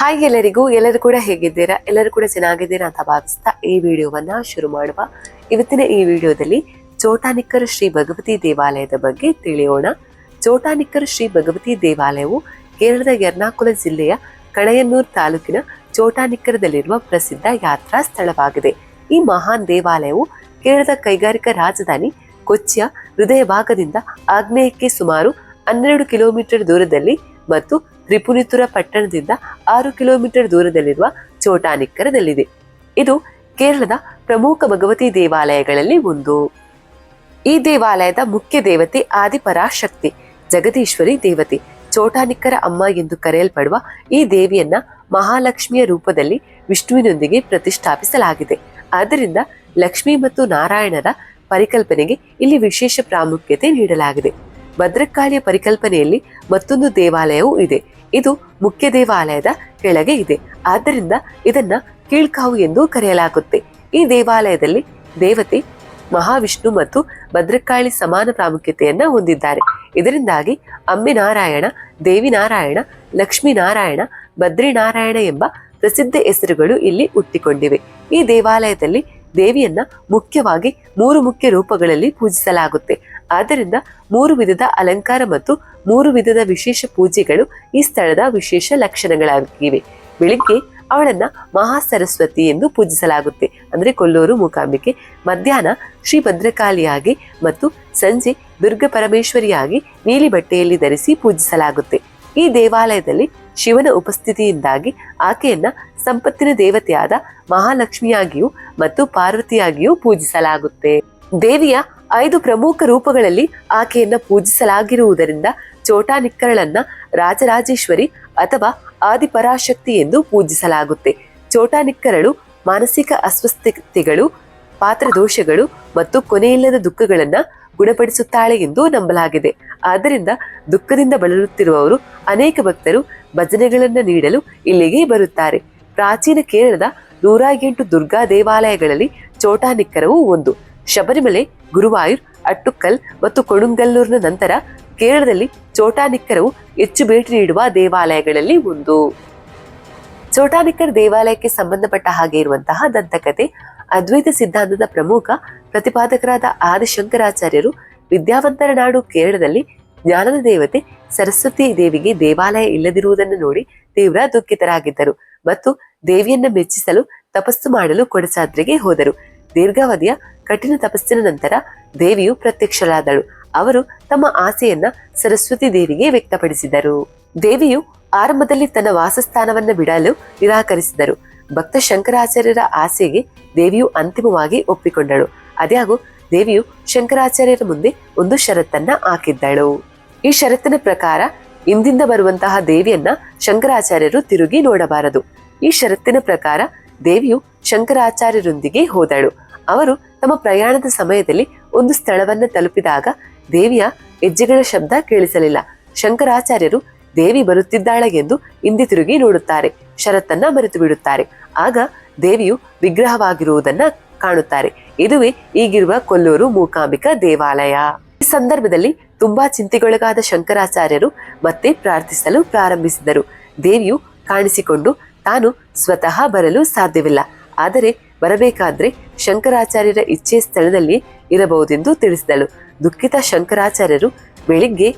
Hi ಎಲ್ಲರಿಗೂ, ಎಲ್ಲರೂ ಕೂಡ ಹೇಗಿದ್ದೀರಾ? ಎಲ್ಲರೂ ಕೂಡ ಚೆನ್ನಾಗಿದ್ದೀರಾ ಅಂತ ಭಾವಿಸ್ತಾ ಈ ವಿಡಿಯೋವನ್ನ ಶುರು ಮಾಡುವ. ಇವತ್ತಿನ ಈ ವಿಡಿಯೋದಲ್ಲಿ ಚೋಟಾನಿಕ್ಕರ್ ಶ್ರೀ ಭಗವತಿ ದೇವಾಲಯದ ಬಗ್ಗೆ ತಿಳಿಯೋಣ. ಚೋಟಾನಿಕ್ಕರ್ ಶ್ರೀ ಭಗವತಿ ದೇವಾಲಯವು ಕೇರಳದ ಎರ್ನಾಕುಲ ಜಿಲ್ಲೆಯ ಕಣಯನ್ನೂರ್ ತಾಲೂಕಿನ ಚೋಟಾನಿಕ್ಕರದಲ್ಲಿರುವ ಪ್ರಸಿದ್ಧ ಯಾತ್ರಾ ಸ್ಥಳವಾಗಿದೆ. ಈ ಮಹಾನ್ ದೇವಾಲಯವು ಕೇರಳದ ಕೈಗಾರಿಕಾ ರಾಜಧಾನಿ ಕೊಚ್ಚಿಯ ಹೃದಯ ಭಾಗದಿಂದ ಆಗ್ನೇಯಕ್ಕೆ ಸುಮಾರು ಹನ್ನೆರಡು ಕಿಲೋಮೀಟರ್ ದೂರದಲ್ಲಿ ಮತ್ತು ತ್ರಿಪುನಿತುರ ಪಟ್ಟಣದಿಂದ ಆರು ಕಿಲೋಮೀಟರ್ ದೂರದಲ್ಲಿರುವ ಚೋಟಾನಿಕ್ಕರದಲ್ಲಿದೆ. ಇದು ಕೇರಳದ ಪ್ರಮುಖ ಭಗವತಿ ದೇವಾಲಯಗಳಲ್ಲಿ ಒಂದು. ಈ ದೇವಾಲಯದ ಮುಖ್ಯ ದೇವತೆ ಆದಿಪರಾಶಕ್ತಿ, ಜಗದೀಶ್ವರಿ ದೇವತೆ. ಚೋಟಾನಿಕ್ಕರ ಅಮ್ಮ ಎಂದು ಕರೆಯಲ್ಪಡುವ ಈ ದೇವಿಯನ್ನ ಮಹಾಲಕ್ಷ್ಮಿಯ ರೂಪದಲ್ಲಿ ವಿಷ್ಣುವಿನೊಂದಿಗೆ ಪ್ರತಿಷ್ಠಾಪಿಸಲಾಗಿದೆ. ಆದ್ದರಿಂದ ಲಕ್ಷ್ಮಿ ಮತ್ತು ನಾರಾಯಣರ ಪರಿಕಲ್ಪನೆಗೆ ಇಲ್ಲಿ ವಿಶೇಷ ಪ್ರಾಮುಖ್ಯತೆ ನೀಡಲಾಗಿದೆ. ಭದ್ರಕಾಳಿಯ ಪರಿಕಲ್ಪನೆಯಲ್ಲಿ ಮತ್ತೊಂದು ದೇವಾಲಯವೂ ಇದೆ. ಇದು ಮುಖ್ಯ ದೇವಾಲಯದ ಕೆಳಗೆ ಇದೆ. ಆದ್ದರಿಂದ ಇದನ್ನ ಕೀಳ್ಕಾವು ಎಂದು ಕರೆಯಲಾಗುತ್ತೆ. ಈ ದೇವಾಲಯದಲ್ಲಿ ದೇವತೆ, ಮಹಾವಿಷ್ಣು ಮತ್ತು ಭದ್ರಕಾಳಿ ಸಮಾನ ಪ್ರಾಮುಖ್ಯತೆಯನ್ನ ಹೊಂದಿದ್ದಾರೆ. ಇದರಿಂದಾಗಿ ಅಮ್ಮಿನಾರಾಯಣ ನಾರಾಯಣ ದೇವಿ ನಾರಾಯಣ ಲಕ್ಷ್ಮೀ ನಾರಾಯಣ ಬದ್ರಿನಾರಾಯಣ ಎಂಬ ಪ್ರಸಿದ್ಧ ಹೆಸರುಗಳು ಇಲ್ಲಿ ಹುಟ್ಟಿಕೊಂಡಿವೆ. ಈ ದೇವಾಲಯದಲ್ಲಿ ದೇವಿಯನ್ನ ಮುಖ್ಯವಾಗಿ ಮೂರು ಮುಖ್ಯ ರೂಪಗಳಲ್ಲಿ ಪೂಜಿಸಲಾಗುತ್ತೆ. ಆದ್ದರಿಂದ ಮೂರು ವಿಧದ ಅಲಂಕಾರ ಮತ್ತು ಮೂರು ವಿಧದ ವಿಶೇಷ ಪೂಜೆಗಳು ಈ ಸ್ಥಳದ ವಿಶೇಷ ಲಕ್ಷಣಗಳಾಗಿವೆ. ಬೆಳಿಗ್ಗೆ ಅವಳನ್ನ ಮಹಾ ಸರಸ್ವತಿ ಎಂದು ಪೂಜಿಸಲಾಗುತ್ತೆ. ಅಂದ್ರೆ ಕೊಲ್ಲೂರು ಮೂಕಾಂಬಿಕೆ, ಮಧ್ಯಾಹ್ನ ಶ್ರೀ ಭದ್ರಕಾಳಿಯಾಗಿ ಮತ್ತು ಸಂಜೆ ದುರ್ಗ ಪರಮೇಶ್ವರಿಯಾಗಿ ನೀಲಿ ಬಟ್ಟೆಯಲ್ಲಿ ಧರಿಸಿ ಪೂಜಿಸಲಾಗುತ್ತೆ. ಈ ದೇವಾಲಯದಲ್ಲಿ ಶಿವನ ಉಪಸ್ಥಿತಿಯಿಂದಾಗಿ ಆಕೆಯನ್ನ ಸಂಪತ್ತಿನ ದೇವತೆಯಾದ ಮಹಾಲಕ್ಷ್ಮಿಯಾಗಿಯೂ ಮತ್ತು ಪಾರ್ವತಿಯಾಗಿಯೂ ಪೂಜಿಸಲಾಗುತ್ತೆ. ದೇವಿಯ ಐದು ಪ್ರಮುಖ ರೂಪಗಳಲ್ಲಿ ಆಕೆಯನ್ನ ಪೂಜಿಸಲಾಗಿರುವುದರಿಂದ ಚೋಟಾನಿಕ್ಕರಳನ್ನ ರಾಜರಾಜೇಶ್ವರಿ ಅಥವಾ ಆದಿಪರಾಶಕ್ತಿ ಎಂದು ಪೂಜಿಸಲಾಗುತ್ತೆ. ಚೋಟಾನಿಕ್ಕರಳು ಮಾನಸಿಕ ಅಸ್ವಸ್ಥತೆಗಳು, ಪಾತ್ರದೋಷಗಳು ಮತ್ತು ಕೊನೆಯಿಲ್ಲದ ದುಃಖಗಳನ್ನ ಗುಣಪಡಿಸುತ್ತಾಳೆ ಎಂದು ನಂಬಲಾಗಿದೆ. ಆದ್ದರಿಂದ ದುಃಖದಿಂದ ಬಳಲುತ್ತಿರುವವರು ಅನೇಕ ಭಕ್ತರು ಭಜನೆಗಳನ್ನು ನೀಡಲು ಇಲ್ಲಿಗೆ ಬರುತ್ತಾರೆ. ಪ್ರಾಚೀನ ಕೇರಳದ ನೂರ ಎಂಟು ದುರ್ಗಾ ದೇವಾಲಯಗಳಲ್ಲಿ ಚೋಟಾನಿಕ್ಕರವು ಒಂದು. ಶಬರಿಮಲೆ, ಗುರುವಾಯೂರ್, ಅಟ್ಟುಕಲ್ ಮತ್ತು ಕೊಡುಂಗಲ್ಲೂರಿನ ನಂತರ ಕೇರಳದಲ್ಲಿ ಚೋಟಾನಿಕ್ಕರವು ಹೆಚ್ಚು ಭೇಟಿ ನೀಡುವ ದೇವಾಲಯಗಳಲ್ಲಿ ಒಂದು. ಚೋಟಾನಿಕ್ಕರ್ ದೇವಾಲಯಕ್ಕೆ ಸಂಬಂಧಪಟ್ಟ ಹಾಗೆ ಇರುವಂತಹ ದಂತಕತೆ ಅದ್ವೈತ ಸಿದ್ಧಾಂತದ ಪ್ರಮುಖ ಪ್ರತಿಪಾದಕರಾದ ಆದಿಶಂಕರಾಚಾರ್ಯರು ವಿದ್ಯಾವಂತರ ನಾಡು ಕೇರಳದಲ್ಲಿ ಜ್ಞಾನದ ದೇವತೆ ಸರಸ್ವತಿ ದೇವಿಗೆ ದೇವಾಲಯ ಇಲ್ಲದಿರುವುದನ್ನು ನೋಡಿ ತೀವ್ರ ದುಃಖಿತರಾಗಿದ್ದರು ಮತ್ತು ದೇವಿಯನ್ನ ಮೆಚ್ಚಿಸಲು ತಪಸ್ಸು ಮಾಡಲು ಕೊಡಚಾದ್ರಿಗೆ ಹೋದರು. ದೀರ್ಘಾವಧಿಯ ಕಠಿಣ ತಪಸ್ಸಿನ ನಂತರ ದೇವಿಯು ಪ್ರತ್ಯಕ್ಷರಾದಳು ಅವರು ತಮ್ಮ ಆಸೆಯನ್ನ ಸರಸ್ವತಿ ದೇವಿಗೆ ವ್ಯಕ್ತಪಡಿಸಿದರು. ದೇವಿಯು ಆರಂಭದಲ್ಲಿ ತನ್ನ ವಾಸಸ್ಥಾನವನ್ನ ಬಿಡಲು ನಿರಾಕರಿಸಿದರು. ಭಕ್ತ ಶಂಕರಾಚಾರ್ಯರ ಆಸೆಗೆ ದೇವಿಯು ಅಂತಿಮವಾಗಿ ಒಪ್ಪಿಕೊಂಡಳು. ಅದ್ಯಾಗೂ ದೇವಿಯು ಶಂಕರಾಚಾರ್ಯರ ಮುಂದೆ ಒಂದು ಷರತ್ತನ್ನ ಹಾಕಿದ್ದಳು. ಈ ಷರತ್ತಿನ ಪ್ರಕಾರ ಇಂದಿಂದ ಬರುವಂತಹ ದೇವಿಯನ್ನ ಶಂಕರಾಚಾರ್ಯರು ತಿರುಗಿ ನೋಡಬಾರದು. ಈ ಷರತ್ತಿನ ಪ್ರಕಾರ ದೇವಿಯು ಶಂಕರಾಚಾರ್ಯರೊಂದಿಗೆ ಹೋದಳು. ಅವರು ತಮ್ಮ ಪ್ರಯಾಣದ ಸಮಯದಲ್ಲಿ ಒಂದು ಸ್ಥಳವನ್ನ ತಲುಪಿದಾಗ ದೇವಿಯ ಹೆಜ್ಜೆಗಳ ಶಬ್ದ ಕೇಳಿಸಲಿಲ್ಲ. ಶಂಕರಾಚಾರ್ಯರು ದೇವಿ ಬರುತ್ತಿದ್ದಾಳೆ ಎಂದು ಹಿಂದೆ ತಿರುಗಿ ನೋಡುತ್ತಾರೆ. ಶರತ್ತನ್ನ ಮರೆತು ಬಿಡುತ್ತಾರೆ. ಆಗ ದೇವಿಯು ವಿಗ್ರಹವಾಗಿರುವುದನ್ನ ಕಾಣುತ್ತಾರೆ. ಇದುವೇ ಈಗಿರುವ ಕೊಲ್ಲೂರು ಮೂಕಾಂಬಿಕಾ ದೇವಾಲಯ. ಈ ಸಂದರ್ಭದಲ್ಲಿ ತುಂಬಾ ಚಿಂತೆಗೊಳಗಾದ ಶಂಕರಾಚಾರ್ಯರು ಮತ್ತೆ ಪ್ರಾರ್ಥಿಸಲು ಪ್ರಾರಂಭಿಸಿದರು. ದೇವಿಯು ಕಾಣಿಸಿಕೊಂಡು ತಾನು ಸ್ವತಃ ಬರಲು ಸಾಧ್ಯವಿಲ್ಲ. ಆದರೆ ಬರಬೇಕಾದ್ರೆ ಶಂಕರಾಚಾರ್ಯರ ಇಚ್ಛೆ ಸ್ಥಳದಲ್ಲಿ ಇರಬಹುದೆಂದು ತಿಳಿಸಿದಳು. ದುಃಖಿತ ಶಂಕರಾಚಾರ್ಯರು ಬೆಳಿಗ್ಗೆ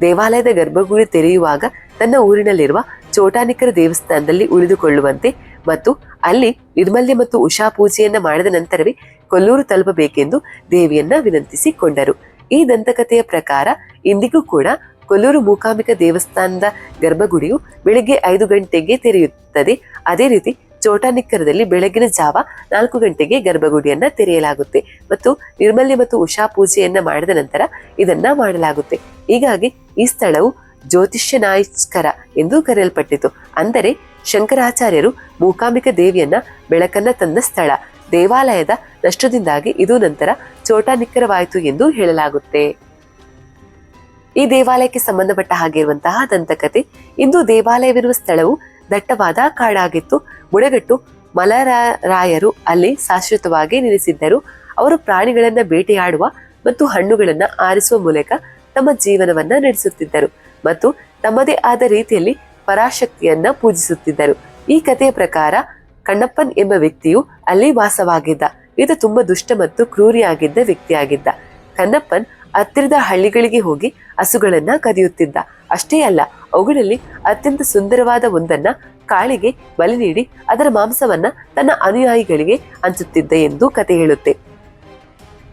ದೇವಾಲಯದ ಗರ್ಭಗುಡಿ ತೆರೆಯುವಾಗ ತನ್ನ ಊರಿನಲ್ಲಿರುವ ಚೋಟಾನಿಕರ ದೇವಸ್ಥಾನದಲ್ಲಿ ಉಳಿದುಕೊಳ್ಳುವಂತೆ ಮತ್ತು ಅಲ್ಲಿ ನಿರ್ಮಲ್ಯ ಮತ್ತು ಉಷಾ ಪೂಜೆಯನ್ನ ಮಾಡಿದ ನಂತರವೇ ಕೊಲ್ಲೂರು ತಲುಪಬೇಕೆಂದು ದೇವಿಯನ್ನ ವಿನಂತಿಸಿಕೊಂಡರು. ಈ ದಂತಕಥೆಯ ಪ್ರಕಾರ ಇಂದಿಗೂ ಕೂಡ ಕೊಲ್ಲೂರು ಮೂಕಾಂಬಿಕ ದೇವಸ್ಥಾನದ ಗರ್ಭಗುಡಿಯು ಬೆಳಿಗ್ಗೆ ಐದು ಗಂಟೆಗೆ ತೆರೆಯುತ್ತದೆ. ಅದೇ ರೀತಿ ಚೋಟಾನಿಕ್ಕರದಲ್ಲಿ ಬೆಳಗಿನ ಜಾವ ನಾಲ್ಕು ಗಂಟೆಗೆ ಗರ್ಭಗುಡಿಯನ್ನ ತೆರೆಯಲಾಗುತ್ತೆ ಮತ್ತು ನಿರ್ಮಲ್ಯ ಮತ್ತು ಉಷಾ ಪೂಜೆಯನ್ನ ಮಾಡಿದ ನಂತರ ಇದನ್ನ ಮಾಡಲಾಗುತ್ತೆ. ಹೀಗಾಗಿ ಈ ಸ್ಥಳವು ಜ್ಯೋತಿಷ್ಯ ನಾಯಸ್ಕರ ಎಂದು ಕರೆಯಲ್ಪಟ್ಟಿತು. ಅಂದರೆ ಶಂಕರಾಚಾರ್ಯರು ಮೂಕಾಂಬಿಕ ದೇವಿಯನ್ನ ಬೆಳಕನ್ನ ತಂದ ಸ್ಥಳ. ದೇವಾಲಯದ ನಷ್ಟದಿಂದಾಗಿ ಇದು ನಂತರ ಚೋಟಾನಿಕ್ಕರವಾಯಿತು ಎಂದು ಹೇಳಲಾಗುತ್ತೆ. ಈ ದೇವಾಲಯಕ್ಕೆ ಸಂಬಂಧಪಟ್ಟ ಹಾಗಿರುವಂತಹ ದಂತಕತೆ, ಇಂದು ದೇವಾಲಯವಿರುವ ಸ್ಥಳವು ದಟ್ಟವಾದ ಕಾಡಾಗಿತ್ತು. ಬುಡಗಟ್ಟು ಮಲರಾಯರು ಅಲ್ಲಿ ಶಾಶ್ವತವಾಗಿ ನೆಲೆಸಿದ್ದರು. ಅವರು ಪ್ರಾಣಿಗಳನ್ನ ಬೇಟೆಯಾಡುವ ಮತ್ತು ಹಣ್ಣುಗಳನ್ನ ಆರಿಸುವ ಮೂಲಕ ತಮ್ಮ ಜೀವನವನ್ನ ನಡೆಸುತ್ತಿದ್ದರು ಮತ್ತು ತಮ್ಮದೇ ಆದ ರೀತಿಯಲ್ಲಿ ಪರಾಶಕ್ತಿಯನ್ನ ಪೂಜಿಸುತ್ತಿದ್ದರು. ಈ ಕಥೆಯ ಪ್ರಕಾರ ಕಣ್ಣಪ್ಪನ್ ಎಂಬ ವ್ಯಕ್ತಿಯು ಅಲ್ಲಿ ವಾಸವಾಗಿದ್ದ. ಇದು ತುಂಬಾ ದುಷ್ಟ ಮತ್ತು ಕ್ರೂರಿಯಾಗಿದ್ದ ವ್ಯಕ್ತಿಯಾಗಿದ್ದ. ಕಣ್ಣಪ್ಪನ್ ಹತ್ತಿರದ ಹಳ್ಳಿಗಳಿಗೆ ಹೋಗಿ ಹಸುಗಳನ್ನ ಕದಿಯುತ್ತಿದ್ದ. ಅಷ್ಟೇ ಅಲ್ಲ ಅವುಗಳಲ್ಲಿ ಅತ್ಯಂತ ಸುಂದರವಾದ ಒಂದನ್ನ ಕಾಳಿಗೆ ಬಲಿ ನೀಡಿ ಅದರ ಮಾಂಸವನ್ನ ತನ್ನ ಅನುಯಾಯಿಗಳಿಗೆ ಹಂಚುತ್ತಿದ್ದ ಎಂದು ಕತೆ ಹೇಳುತ್ತೆ.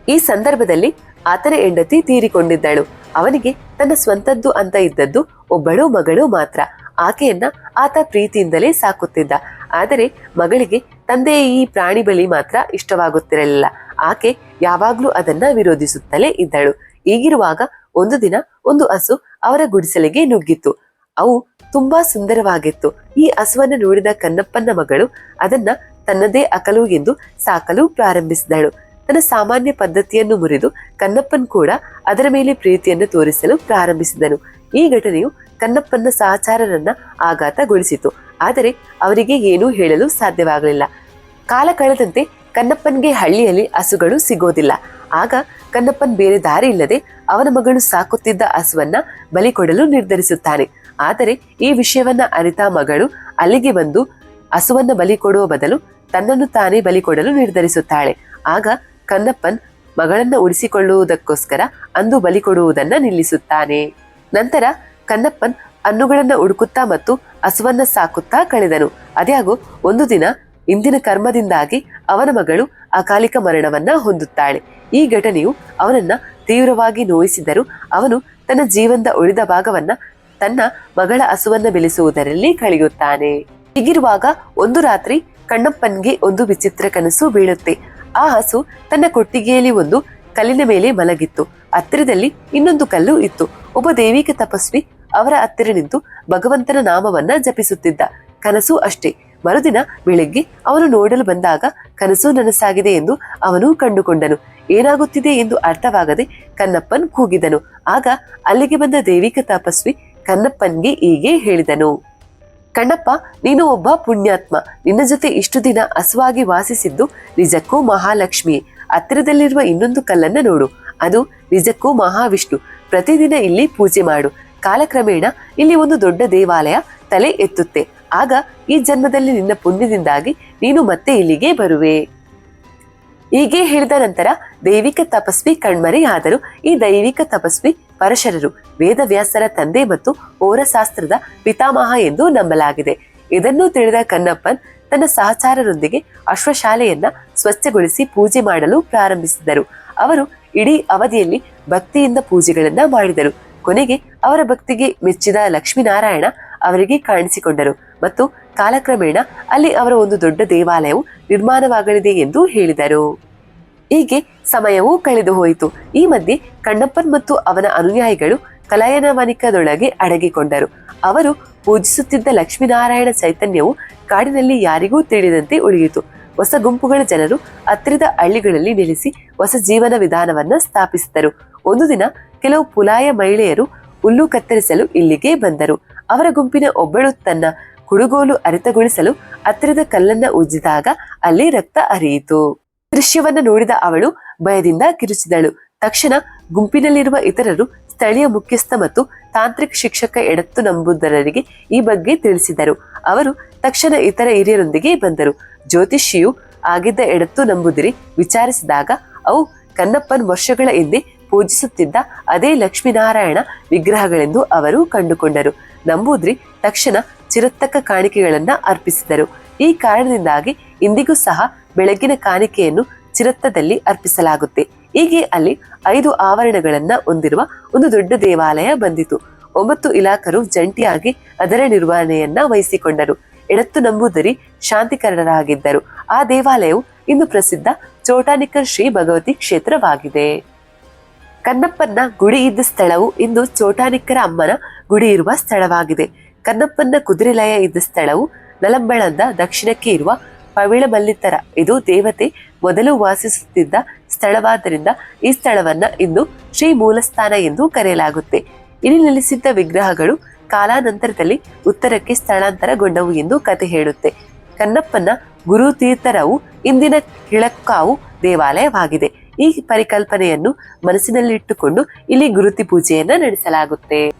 ಈ ಸಂದರ್ಭದಲ್ಲಿ ಆತನ ಹೆಂಡತಿ ತೀರಿಕೊಂಡಿದ್ದಳು. ಅವನಿಗೆ ತನ್ನ ಸ್ವಂತದ್ದು ಅಂತ ಇದ್ದದ್ದು ಒಬ್ಬಳು ಮಗಳು ಮಾತ್ರ. ಆಕೆಯನ್ನ ಆತ ಪ್ರೀತಿಯಿಂದಲೇ ಸಾಕುತ್ತಿದ್ದ. ಆದರೆ ಮಗಳಿಗೆ ತಂದೆಯ ಈ ಪ್ರಾಣಿ ಬಳಿ ಮಾತ್ರ ಇಷ್ಟವಾಗುತ್ತಿರಲಿಲ್ಲ. ಆಕೆ ಯಾವಾಗ್ಲೂ ಅದನ್ನ ವಿರೋಧಿಸುತ್ತಲೇ ಇದ್ದಳು. ಹೀಗಿರುವಾಗ ಒಂದು ದಿನ ಒಂದು ಹಸು ಅವರ ಗುಡಿಸಲಿಗೆ ನುಗ್ಗಿತ್ತು ಅವು ತುಂಬಾ ಸುಂದರವಾಗಿತ್ತು. ಈ ಹಸುವನ್ನು ನೋಡಿದ ಕನ್ನಪ್ಪನ ಮಗಳು ಅದನ್ನ ತನ್ನದೇ ಅಕಲು ಎಂದು ಸಾಕಲು ಪ್ರಾರಂಭಿಸಿದಳು. ತನ್ನ ಸಾಮಾನ್ಯ ಪದ್ಧತಿಯನ್ನು ಮುರಿದು ಕನ್ನಪ್ಪನ್ ಕೂಡ ಅದರ ಮೇಲೆ ಪ್ರೀತಿಯನ್ನು ತೋರಿಸಲು ಪ್ರಾರಂಭಿಸಿದನು. ಈ ಘಟನೆಯು ಕನ್ನಪ್ಪನ ಸಹಚಾರರನ್ನ ಆಘಾತಗೊಳಿಸಿತು. ಆದರೆ ಅವರಿಗೆ ಏನೂ ಹೇಳಲು ಸಾಧ್ಯವಾಗಲಿಲ್ಲ. ಕಾಲ ಕಳೆದಂತೆ ಕನ್ನಪ್ಪನ್ಗೆ ಹಳ್ಳಿಯಲ್ಲಿ ಹಸುಗಳು ಸಿಗೋದಿಲ್ಲ. ಆಗ ಕನ್ನಪ್ಪನ್ ಬೇರೆ ದಾರಿ ಇಲ್ಲದೆ ಅವನ ಮಗಳು ಸಾಕುತ್ತಿದ್ದ ಹಸುವನ್ನ ಬಲಿ ಕೊಡಲು ನಿರ್ಧರಿಸುತ್ತಾನೆ. ಆದರೆ ಈ ವಿಷಯವನ್ನ ಅರಿತ ಮಗಳು ಅಲ್ಲಿಗೆ ಬಂದು ಹಸುವನ್ನ ಬಲಿ ಕೊಡುವ ಬದಲು ತನ್ನನ್ನು ತಾನೇ ಬಲಿ ಕೊಡಲು ನಿರ್ಧರಿಸುತ್ತಾಳೆ. ಆಗ ಕನ್ನಪ್ಪನ್ ಮಗಳನ್ನ ಉಳಿಸಿಕೊಳ್ಳುವುದಕ್ಕೋಸ್ಕರ ಅಂದು ಬಲಿ ಕೊಡುವುದನ್ನ ನಿಲ್ಲಿಸುತ್ತಾನೆ. ನಂತರ ಕನ್ನಪ್ಪನ್ ಹಣ್ಣುಗಳನ್ನ ಹುಡುಕುತ್ತಾ ಮತ್ತು ಹಸುವನ್ನ ಸಾಕುತ್ತಾ ಕಳೆದನು. ಅದ್ಯಾಗೋ ಒಂದು ದಿನ ಇಂದಿನ ಕರ್ಮದಿಂದಾಗಿ ಅವನ ಮಗಳು ಅಕಾಲಿಕ ಮರಣವನ್ನ ಹೊಂದುತ್ತಾಳೆ. ಈ ಘಟನೆಯು ಅವನನ್ನ ತೀವ್ರವಾಗಿ ನೋಯಿಸಿದರೂ ಅವನು ತನ್ನ ಜೀವನದ ಉಳಿದ ಭಾಗವನ್ನ ತನ್ನ ಮಗಳ ಹಸುವನ್ನ ಬೆಳೆಸುವುದರಲ್ಲಿ ಕಳೆಯುತ್ತಾನೆ. ಹೀಗಿರುವಾಗ ಒಂದು ರಾತ್ರಿ ಕಣ್ಣಪ್ಪನ್ಗೆ ಒಂದು ವಿಚಿತ್ರ ಕನಸು ಬೀಳುತ್ತೆ. ಆ ಹಸು ತನ್ನ ಕೊಟ್ಟಿಗೆಯಲ್ಲಿ ಒಂದು ಕಲ್ಲಿನ ಮೇಲೆ ಮಲಗಿತ್ತು. ಹತ್ತಿರದಲ್ಲಿ ಇನ್ನೊಂದು ಕಲ್ಲು ಇತ್ತು. ಒಬ್ಬ ದೈವಿಕ ತಪಸ್ವಿ ಅವರ ಹತ್ತಿರ ನಿಂತು ಭಗವಂತನ ನಾಮವನ್ನ ಜಪಿಸುತ್ತಿದ್ದ. ಕನಸು ಅಷ್ಟೇ. ಮರುದಿನ ಬೆಳಗ್ಗೆ ಅವನು ನೋಡಲು ಬಂದಾಗ ಕನಸು ನನಸಾಗಿದೆ ಎಂದು ಅವನು ಕಂಡುಕೊಂಡನು. ಏನಾಗುತ್ತಿದೆ ಎಂದು ಅರ್ಥವಾಗದೆ ಕನ್ನಪ್ಪನ್ ಕೂಗಿದನು. ಆಗ ಅಲ್ಲಿಗೆ ಬಂದ ದೈವಿಕ ತಪಸ್ವಿ ಕನ್ನಪ್ಪನ್ಗೆ ಹೀಗೆ ಹೇಳಿದನು. ಕಣ್ಣಪ್ಪ, ನೀನು ಒಬ್ಬ ಪುಣ್ಯಾತ್ಮ. ನಿನ್ನ ಜೊತೆ ಇಷ್ಟು ದಿನ ಹಸುವಾಗಿ ವಾಸಿಸಿದ್ದು ನಿಜಕ್ಕೂ ಮಹಾಲಕ್ಷ್ಮಿ. ಹತ್ತಿರದಲ್ಲಿರುವ ಇನ್ನೊಂದು ಕಲ್ಲನ್ನ ನೋಡು. ಅದು ನಿಜಕ್ಕೂ ಮಹಾವಿಷ್ಣು. ಪ್ರತಿದಿನ ಇಲ್ಲಿ ಪೂಜೆ ಮಾಡು. ಕಾಲಕ್ರಮೇಣ ಇಲ್ಲಿ ಒಂದು ದೊಡ್ಡ ದೇವಾಲಯ ತಲೆ ಎತ್ತುತ್ತೆ. ಆಗ ಈ ಜನ್ಮದಲ್ಲಿ ನಿನ್ನ ಪುಣ್ಯದಿಂದಾಗಿ ನೀನು ಮತ್ತೆ ಇಲ್ಲಿಗೆ ಬರುವೆ. ಹೀಗೆ ಹೇಳಿದ ನಂತರ ದೈವಿಕ ತಪಸ್ವಿ ಕಣ್ಮರೆಯಾದರು. ಈ ದೈವಿಕ ತಪಸ್ವಿ ಪರಶರರು, ವೇದವ್ಯಾಸರ ತಂದೆ ಮತ್ತು ಓರಶಾಸ್ತ್ರದ ಪಿತಾಮಹ ಎಂದು ನಂಬಲಾಗಿದೆ. ಇದನ್ನು ತಿಳಿದ ಕನ್ನಪ್ಪನ್ ತನ್ನ ಸಹಚಾರರೊಂದಿಗೆ ಅಶ್ವಶಾಲೆಯನ್ನ ಸ್ವಚ್ಛಗೊಳಿಸಿ ಪೂಜೆ ಮಾಡಲು ಪ್ರಾರಂಭಿಸಿದರು. ಅವರು ಇಡೀ ಅವಧಿಯಲ್ಲಿ ಭಕ್ತಿಯಿಂದ ಪೂಜೆಗಳನ್ನ ಮಾಡಿದರು. ಕೊನೆಗೆ ಅವರ ಭಕ್ತಿಗೆ ಮೆಚ್ಚಿದ ಲಕ್ಷ್ಮೀನಾರಾಯಣ ಅವರಿಗೆ ಕಾಣಿಸಿಕೊಂಡರು ಮತ್ತು ಕಾಲಕ್ರಮೇಣ ಅಲ್ಲಿ ಅವರ ಒಂದು ದೊಡ್ಡ ದೇವಾಲಯವು ನಿರ್ಮಾಣವಾಗಲಿದೆ ಎಂದು ಹೇಳಿದರು. ಹೀಗೆ ಸಮಯವೂ ಕಳೆದು ಹೋಯಿತು. ಈ ಮಧ್ಯೆ ಕಣ್ಣಪ್ಪನ್ ಮತ್ತು ಅವನ ಅನುಯಾಯಿಗಳು ಕಲಯನವನಿಕದೊಳಗೆ ಅಡಗಿಕೊಂಡರು. ಅವರು ಪೂಜಿಸುತ್ತಿದ್ದ ಲಕ್ಷ್ಮೀನಾರಾಯಣ ಚೈತನ್ಯವು ಕಾಡಿನಲ್ಲಿ ಯಾರಿಗೂ ತಿಳಿದಂತೆ ಉಳಿಯಿತು. ಹೊಸ ಗುಂಪುಗಳ ಜನರು ಹತ್ತಿರದ ಹಳ್ಳಿಗಳಲ್ಲಿ ನೆಲೆಸಿ ಹೊಸ ಜೀವನ ವಿಧಾನವನ್ನ ಸ್ಥಾಪಿಸಿದರು. ಒಂದು ದಿನ ಕೆಲವು ಪುಲಾಯ ಮಹಿಳೆಯರು ಹುಲ್ಲು ಕತ್ತರಿಸಲು ಇಲ್ಲಿಗೆ ಬಂದರು. ಅವರ ಗುಂಪಿನ ಒಬ್ಬಳು ತನ್ನ ಕುಡುಗೋಲು ಅರಿತಗೊಳಿಸಲು ಹತ್ತಿರದ ಕಲ್ಲನ್ನ ಉಜ್ಜಿದಾಗ ಅಲ್ಲಿ ರಕ್ತ ಹರಿಯಿತು. ದೃಶ್ಯವನ್ನ ನೋಡಿದ ಅವಳು ಭಯದಿಂದ ಕಿರುಚಿದಳು. ತಕ್ಷಣ ಗುಂಪಿನಲ್ಲಿರುವ ಇತರರು ಸ್ಥಳೀಯ ಮುಖ್ಯಸ್ಥ ಮತ್ತು ತಾಂತ್ರಿಕ ಶಿಕ್ಷಕ ಎಡತ್ತು ನಂಬುದರರಿಗೆ ಈ ಬಗ್ಗೆ ತಿಳಿಸಿದರು. ಅವರು ತಕ್ಷಣ ಇತರ ಹಿರಿಯರೊಂದಿಗೆ ಬಂದರು. ಜ್ಯೋತಿಷಿಯು ಆಗಿದ್ದ ಎಡತ್ತು ನಂಬುದಿರಿ ವಿಚಾರಿಸಿದಾಗ, ಅವು ಕನ್ನಪ್ಪನ್ ವರ್ಷಗಳ ಹಿಂದೆ ಪೂಜಿಸುತ್ತಿದ್ದ ಅದೇ ಲಕ್ಷ್ಮೀನಾರಾಯಣ ವಿಗ್ರಹಗಳೆಂದು ಅವರು ಕಂಡುಕೊಂಡರು. ನಂಬೂದ್ರಿ ತಕ್ಷಣ ಚಿರತ್ತಕ ಕಾಣಿಕೆಗಳನ್ನ ಅರ್ಪಿಸಿದರು. ಈ ಕಾರಣದಿಂದಾಗಿ ಇಂದಿಗೂ ಸಹ ಬೆಳಗಿನ ಕಾಣಿಕೆಯನ್ನು ಚಿರತ್ತದಲ್ಲಿ ಅರ್ಪಿಸಲಾಗುತ್ತೆ. ಹೀಗೆ ಅಲ್ಲಿ ಐದು ಆವರಣಗಳನ್ನ ಹೊಂದಿರುವ ಒಂದು ದೊಡ್ಡ ದೇವಾಲಯ ಬಂದಿತು. ಒಂಬತ್ತು ಇಲಾಖರು ಜಂಟಿಯಾಗಿ ಅದರ ನಿರ್ವಹಣೆಯನ್ನ ವಹಿಸಿಕೊಂಡರು. ಎಡತ್ತು ನಂಬೂದರಿ ಶಾಂತಿಕರಣರಾಗಿದ್ದರು. ಆ ದೇವಾಲಯವು ಇಂದು ಪ್ರಸಿದ್ಧ ಚೋಟಾನಿಕರ್ ಶ್ರೀ ಭಗವತಿ ಕ್ಷೇತ್ರವಾಗಿದೆ. ಕನ್ನಪ್ಪನ ಗುಡಿ ಇದ್ದ ಸ್ಥಳವು ಇಂದು ಚೋಟಾನಿಕರ ಅಮ್ಮನ ಗುಡಿ ಇರುವ ಸ್ಥಳವಾಗಿದೆ. ಕನ್ನಪ್ಪನ ಕುದುರೆಲಯ ಇದ್ದ ಸ್ಥಳವು ನಲಂಬಳದ ದಕ್ಷಿಣಕ್ಕೆ ಇರುವ ಪವಿಳಮಲ್ಲಿತ್ತರ ಇದು ದೇವತೆ ಮೊದಲು ವಾಸಿಸುತ್ತಿದ್ದ ಸ್ಥಳವಾದ್ದರಿಂದ ಈ ಸ್ಥಳವನ್ನ ಇಂದು ಶ್ರೀ ಮೂಲಸ್ಥಾನ ಎಂದು ಕರೆಯಲಾಗುತ್ತೆ. ಇಲ್ಲಿ ನೆಲೆಸಿದ್ದ ವಿಗ್ರಹಗಳು ಕಾಲಾನಂತರದಲ್ಲಿ ಉತ್ತರಕ್ಕೆ ಸ್ಥಳಾಂತರಗೊಂಡವು ಎಂದು ಕತೆ ಹೇಳುತ್ತೆ. ಕನ್ನಪ್ಪನ ಗುರು ತೀರ್ಥರವು ಇಂದಿನ ಕಿಳಕ್ಕಾವು ದೇವಾಲಯವಾಗಿದೆ. ಈ ಪರಿಕಲ್ಪನೆಯನ್ನು ಮನಸ್ಸಿನಲ್ಲಿಟ್ಟುಕೊಂಡು ಇಲ್ಲಿ ಗುರುತಿ ಪೂಜೆಯನ್ನ ನಡೆಸಲಾಗುತ್ತೆ.